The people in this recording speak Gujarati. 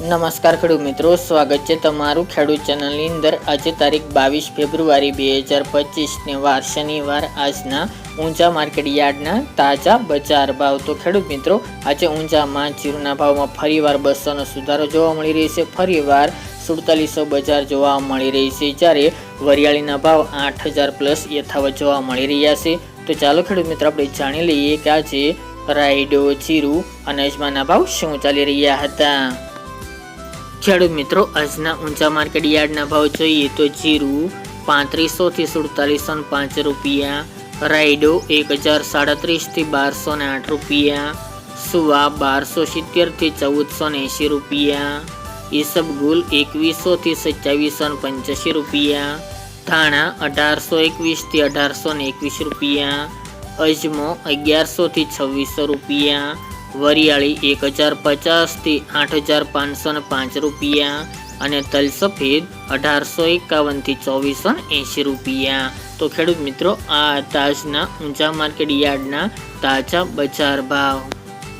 નમસ્કાર ખેડૂત મિત્રો, સ્વાગત છે તમારું ખેડૂત ચેનલની અંદર. આજે તારીખ બાવીસ ફેબ્રુઆરી બે હજાર પચીસને વાર શનિવાર. આજના ઊંચા માર્કેટ યાર્ડના તાજા બજાર ભાવ. તો ખેડૂત મિત્રો, આજે ઊંચામાં જીરુના ભાવમાં ફરીવાર બસોનો સુધારો જોવા મળી રહ્યો છે. ફરીવાર સુડતાલીસો બજાર જોવા મળી રહી છે, જ્યારે વરિયાળીના ભાવ આઠ હજાર પ્લસ યથાવત જોવા મળી રહ્યા છે. તો ચાલો ખેડૂત મિત્રો, આપણે જાણી લઈએ કે આજે રાયડો જીરું અને અજમાના ભાવ શું ચાલી રહ્યા હતા. ખેડૂત મિત્રો, આજના ઊંચા માર્કેટ યાર્ડના ભાવ જોઈએ તો જીરું પાંત્રીસો થી સુડતાલીસો ને પાંચ રૂપિયા, રાયડો એક હજાર સાડત્રીસથી બારસો ને આઠ રૂપિયા, સુવા બારસો સિત્તેરથી ચૌદસો ને એંશી રૂપિયા ઈસબગુલ એકવીસો થી સત્યાવીસો ને પંચ્યાસી રૂપિયા, ધાણા અઢારસો એકવીસથી અઢારસો ને એકવીસ રૂપિયા, અજમો અગિયારસો થી છવ્વીસો રૂપિયા વરિયાળી એક હજાર પચાસથી આઠ હજાર પાંચસો ને પાંચ રૂપિયા અને તલ સફેદ અઢારસો એકાવનથી ચોવીસો એંશી રૂપિયા. તો ખેડૂત મિત્રો, આ તાજના ઊંચા માર્કેટ યાર્ડના તાજા બજાર ભાવ.